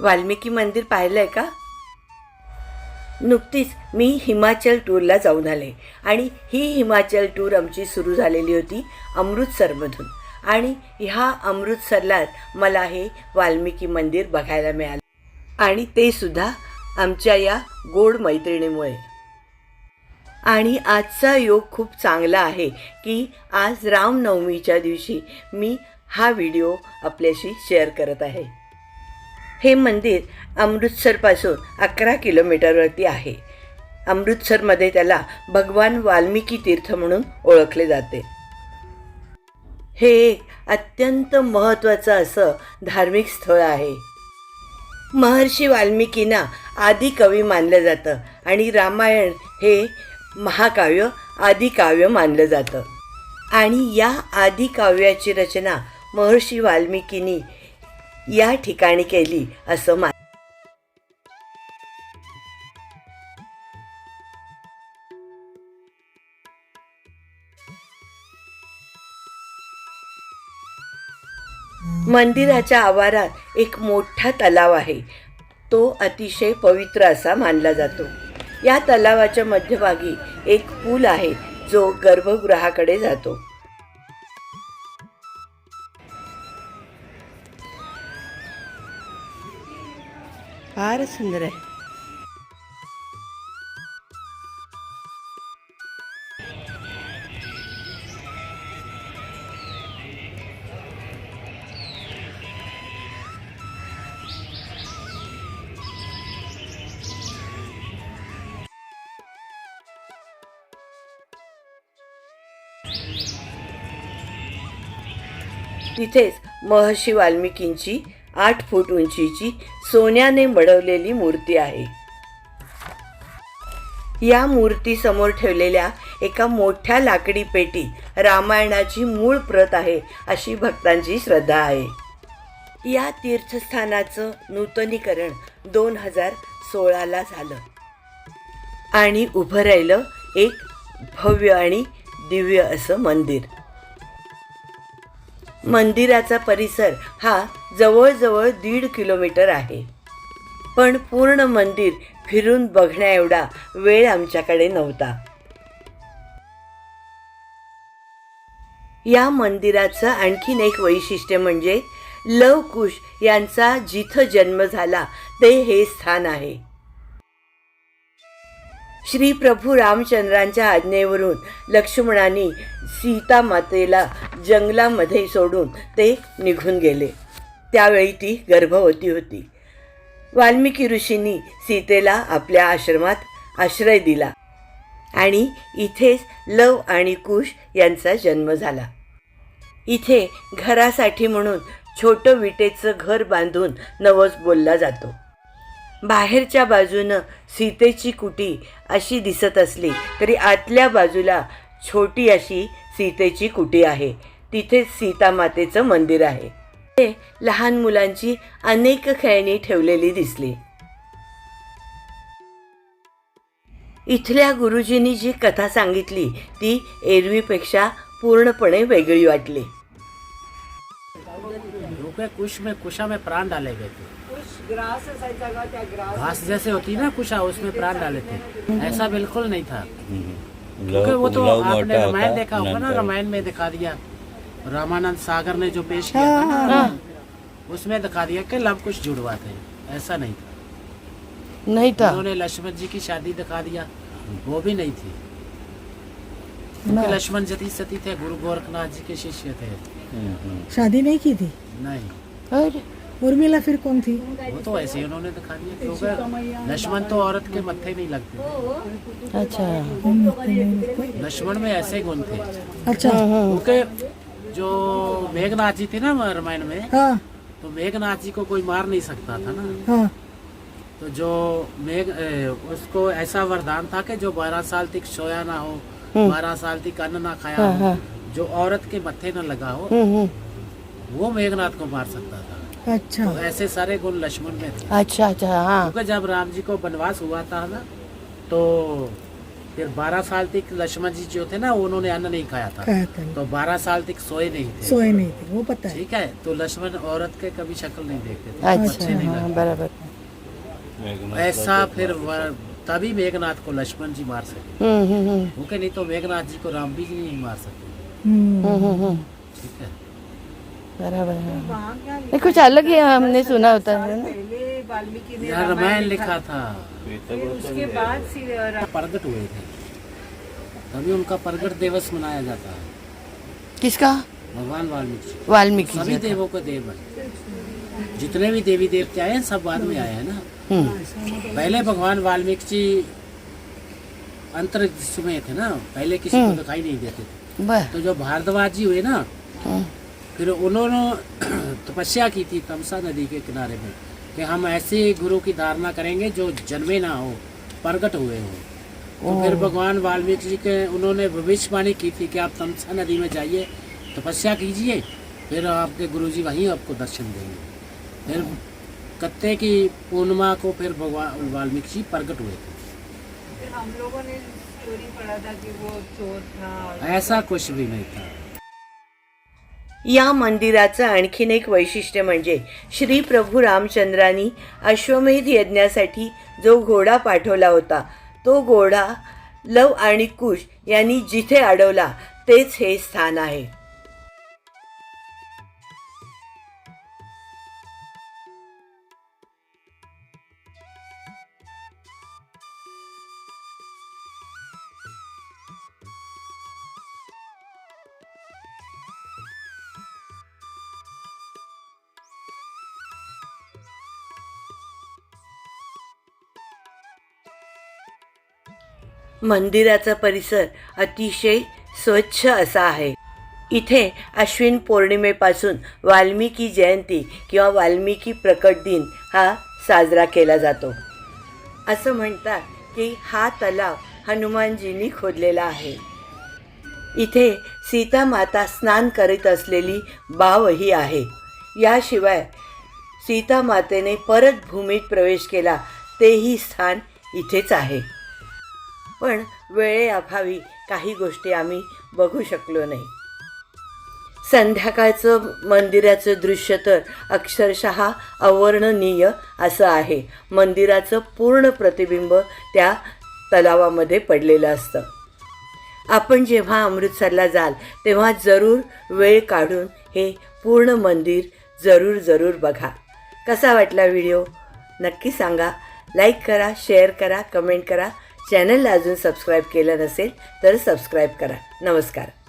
वाल्मिकी मंदिर पाहिलंय का? नुकतीच मी हिमाचल टूरला जाऊन आले आणि ही हिमाचल टूर आमची सुरू झालेली होती अमृतसरमधून. आणि ह्या अमृतसरलाच मला हे वाल्मिकी मंदिर बघायला मिळालं. आणि ते सुद्धा आमच्या या गोड मैत्रिणीमुळे. आणि आजचा योग खूप चांगला आहे की आज रामनवमीच्या दिवशी मी हा व्हिडिओ आपल्याशी शेअर करत आहे. हे मंदिर अमृतसरपासून अकरा किलोमीटरवरती आहे. अमृतसरमध्ये त्याला भगवान वाल्मिकी तीर्थ म्हणून ओळखले जाते. हे एक अत्यंत महत्त्वाचं असं धार्मिक स्थळ आहे. महर्षी वाल्मिकींना आदिकवी मानलं जातं आणि रामायण हे महाकाव्य आदिकाव्य मानलं जातं. आणि या आदिकाव्याची रचना महर्षी वाल्मिकींनी या ठिकाणी केली असं मा मंदिराच्या आवारात एक मोठा तलाव आहे. तो अतिशय पवित्र असा मानला जातो. या तलावाच्या मध्यभागी एक पूल आहे जो गर्भगृहाकडे जातो. फार सुंदर आहे. तिथेच महर्षी वाल्मिकींची आठ फूट उंचीची सोन्याने मडवलेली मूर्ती आहे. या मूर्ती समोर ठेवलेल्या एका मोठ्या लाकडी पेटी रामायणाची मूळ प्रत आहे अशी भक्तांची श्रद्धा आहे. या तीर्थस्थानाचं नूतनीकरण दोन हजार सोळाला झालं. आणि उभं राहिलं एक भव्य आणि दिव्य असं मंदिर. मंदिराचा परिसर हा जवळजवळ दीड किलोमीटर आहे. पण पूर्ण मंदिर फिरून बघण्याएवढा वेळ आमच्याकडे नव्हता. या मंदिराचं आणखीन एक वैशिष्ट्य म्हणजे लव कुश यांचा जिथं जन्म झाला ते हे स्थान आहे. श्री प्रभू रामचंद्रांच्या आज्ञेवरून लक्ष्मणाने सीता मातेला जंगलामध्ये सोडून ते निघून गेले. त्यावेळी ती गर्भवती होती. वाल्मिकी ऋषींनी सीतेला आपल्या आश्रमात आश्रय दिला आणि इथेच लव आणि कुश यांचा जन्म झाला. इथे घरासाठी म्हणून छोटं विटेचं घर बांधून नवस बोलला जातो. बाहेरच्या बाजूनं सीतेची कुटी अशी दिसत असली तरी आतल्या बाजूला छोटी अशी सीतेची कुटी आहे. तिथे सीतामातेचं मंदिर आहे. लहान मुलांची अनेक खेळणी ठेवलेली दिसली. इथल्या गुरुजींनी जी कथा सांगितली ती एरवीपेक्षा पूर्णपणे वेगळी वाटली. रुके कुश में कुशा में प्राण डाले गए थे. घास जैसे होती ना कुशा उसमें प्राण डाले थे. ऐसा बिल्कुल नहीं था. क्योंकि वो तो आपने रामायण देखा होगा ना रामायण में दिखा दिया। रामानंद सागर ने जो पेश किया था ना उसमें दिखा दिया कि लव कुश जुड़वा थे। ऐसा नहीं था। नाही उन्होंने लक्ष्मण जी की शादी दिखा दिया। वो भी नहीं थी। क्योंकि लक्ष्मण जति सती थे गुरु गोरखनाथ जी के शिष्य थे। शादी नहीं की थी? नहीं। उर्मिला फिर कौन थी? वो तो ऐसे ही उन्होंने दिखा दिया क्योंकि लक्ष्मण तो औरत के मत्थे नहीं लगते। अच्छा। लक्ष्मण में ऐसे गुण थे। अच्छा। क्योंकि जो मेघनाथ जी थे ना रामायण में हाँ। तो मेघनाथ जी को कोई मार नहीं सकता था ना। हाँ। तो जो मेघ उसको ऐसा वरदान था कि जो बारह साल तक सोया ना हो बारह साल तक अन्न ना खाया हो जो औरत के मत्थे न लगा हो वो मेघनाथ को मार सकता था। अच्छा। तो ऐसे सारे गुण लक्ष्मण में थे। अच्छा अच्छा हाँ। क्योंकि जब राम जी को वनवास हुआ था ना तो फिर 12 साल तक लक्ष्मण जी जो थे ना उन्होंने अन्न नहीं खाया था। था। तो 12 साल तक सोए नहीं थे। सोए नहीं थे वो पता है। ठीक है तो लक्ष्मण औरत के कभी शक्ल नहीं देखते थे। अच्छा नहीं हाँ बराबर। ऐसा फिर तभी मेघनाथ को लक्ष्मण जी मार सके। हम्म हम्म हम्म। क्योंकि नहीं तो मेघनाथ जी को राम भी जी नहीं मार सकते। हम्म, हम्म, हम्म, हम्म, ठीक है। बराबर है कुछ अलग ही हमने सुना होता है। ना पहले वाल्मीकि ने यहाँ रामायण लिखा था। उसके बाद प्रगट हुए थे। तभी उनका प्रगट दिवस मनाया जाता है। किसका? भगवान वाल्मीकि वाल्मीकि सभी। देवों के देव है। जितने भी देवी देवते आए हैं सब बाद में आए हैं ना। हम्म। पहले भगवान वाल्मीकि जी अंतरिक्ष में थे ना। पहले किसी को दिखाई नहीं देते थे। तो जो भारद्वाज जी हुए ना हम्म, फिर उन्होंने तपस्या की थी तमसा नदी के किनारे में कि हम ऐसे गुरु की धारणा करेंगे जो जन्मे ना हो प्रगट हुए हो। तो फिर भगवान वाल्मीकि जी के उन्होंने भविष्यवाणी की थी कि आप तमसा नदी में जाइए तपस्या कीजिए फिर आपके गुरु जी वहीं आपको दर्शन देंगे। फिर कत्ते की पूर्णिमा को फिर भगवान वाल्मीकि जी प्रकट हुए थे। हम लोगों ने स्टोरी पढ़ा था कि वो चोर था ऐसा कुछ भी नहीं था। या मंदिराचं आणखीन एक वैशिष्ट्य म्हणजे श्री प्रभू रामचंद्रांनी अश्वमेध यज्ञासाठी जो घोडा पाठवला होता तो घोडा लव आणि कुश यांनी जिथे अडवला तेच हे स्थान आहे. मंदिराचा परिसर अतिशय स्वच्छ असा आहे. इथे अश्विन पौर्णिमेपासून वाल्मिकी जयंती किंवा वाल्मिकी प्रकट दिन हा साजरा केला जातो. असं म्हणतात की हा तलाव हनुमानजींनी खोदलेला आहे. इथे सीता माता स्नान करीत असलेली बावही आहे. याशिवाय सीता मातेने परत भूमीत प्रवेश केला तेही स्थान इथेच आहे. पण वेळेअभावी काही गोष्टी आम्ही बघू शकलो नाही. संध्याकाळचं मंदिराचं दृश्य तर अक्षरशः अवर्णनीय असं आहे. मंदिराचं पूर्ण प्रतिबिंब त्या तलावामध्ये पडलेलं असतं. आपण जेव्हा अमृतसरला जाल तेव्हा जरूर वेळ काढून हे पूर्ण मंदिर जरूर जरूर बघा. कसा वाटला व्हिडिओ? नक्की सांगा. लाईक करा शेअर करा कमेंट करा. चॅनलला अजून सबस्क्राईब केलं नसेल तर सबस्क्राईब करा. नमस्कार.